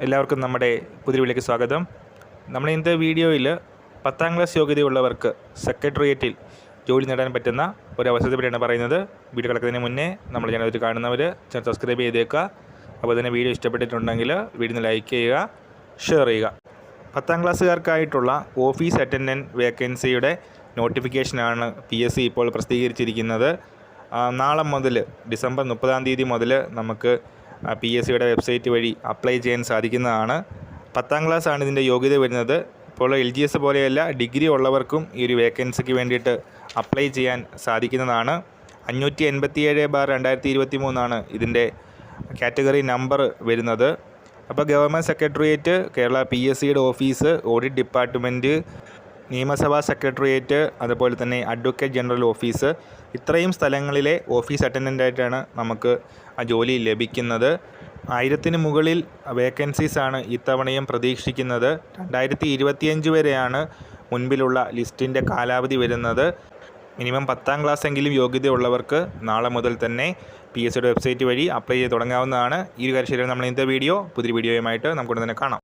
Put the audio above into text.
എല്ലാവർക്കും നമ്മുടെ പുതിയ വീട്ടിലേക്ക് സ്വാഗതം. നമ്മൾ ഇന്നത്തെ വീഡിയോയിൽ പത്താം ക്ലാസ് യോഗ്യതയുള്ളവർക്ക് സെക്രട്ടേറിയറ്റിൽ ജോലി നേടാൻ പറ്റുന്ന ഒരു അവസരത്തെ പറ്റിയാണ് പറയുന്നത്. വീഡിയോ കിടക്കുന്നതിന് മുന്നേ നമ്മൾ ചാനൽ കാണുന്നവർ ചാനൽ സബ്സ്ക്രൈബ് ചെയ്തേക്കുക. അപ്പോൾ തന്നെ വീഡിയോ ഇഷ്ടപ്പെട്ടിട്ടുണ്ടെങ്കിൽ വീഡിയോ ലൈക്ക് ചെയ്യുക ഷെയർ ചെയ്യുക. പത്താം ക്ലാസ്സുകാർക്കായിട്ടുള്ള ഓഫീസ് അറ്റൻഡന്റ് വേക്കൻസിയുടെ നോട്ടിഫിക്കേഷനാണ് പി എസ് സി ഇപ്പോൾ പ്രസിദ്ധീകരിച്ചിരിക്കുന്നത്. നാളെ മുതൽ ഡിസംബർ മുപ്പതാം തീയതി മുതൽ നമുക്ക് പി എസ് സിയുടെ വെബ്സൈറ്റ് വഴി അപ്ലൈ ചെയ്യാൻ സാധിക്കുന്നതാണ്. പത്താം ക്ലാസ് ആണ് ഇതിന്റെ യോഗ്യത വരുന്നത്. ഇപ്പോൾ എൽ ജി എസ് പോലെയല്ല ഡിഗ്രി ഉള്ളവർക്കും ഈ ഒരു വേക്കൻസിക്ക് വേണ്ടിയിട്ട് അപ്ലൈ ചെയ്യാൻ സാധിക്കുന്നതാണ്. അഞ്ഞൂറ്റി എൺപത്തിയേഴ് ബാർ രണ്ടായിരത്തി ഇരുപത്തി മൂന്നാണ് ഇതിന്റെ കാറ്റഗറി നമ്പർ വരുന്നത്. അപ്പോൾ government secretariat Kerala P S സിയുടെ ഓഫീസ് ഓഡിറ്റ് ഡിപ്പാർട്ട്മെന്റ് നിയമസഭാ സെക്രട്ടേറിയറ്റ് അതുപോലെ തന്നെ അഡ്വക്കേറ്റ് ജനറൽ ഓഫീസ് ഇത്രയും സ്ഥലങ്ങളിലെ ഓഫീസ് അറ്റൻഡന്റായിട്ടാണ് നമുക്ക് ആ ജോലി ലഭിക്കുന്നത്. ആയിരത്തിന് മുകളിൽ വേക്കൻസീസാണ് ഇത്തവണയും പ്രതീക്ഷിക്കുന്നത്. രണ്ടായിരത്തി ഇരുപത്തിയഞ്ച് വരെയാണ് മുൻപിലുള്ള ലിസ്റ്റിന്റെ കാലാവധി വരുന്നത്. മിനിമം പത്താം ക്ലാസ് എങ്കിലും യോഗ്യതയുള്ളവർക്ക് നാളെ മുതൽ തന്നെ പി എസ് സിയുടെ വെബ്സൈറ്റ് വഴി അപ്ലൈ ചെയ്ത് തുടങ്ങാവുന്നതാണ്. ഈ ഒരു കാര്യം നമ്മൾ ഇന്നത്തെ വീഡിയോ പുതിയ വീഡിയോയുമായിട്ട് നമുക്കൊന്ന് തന്നെ കാണാം.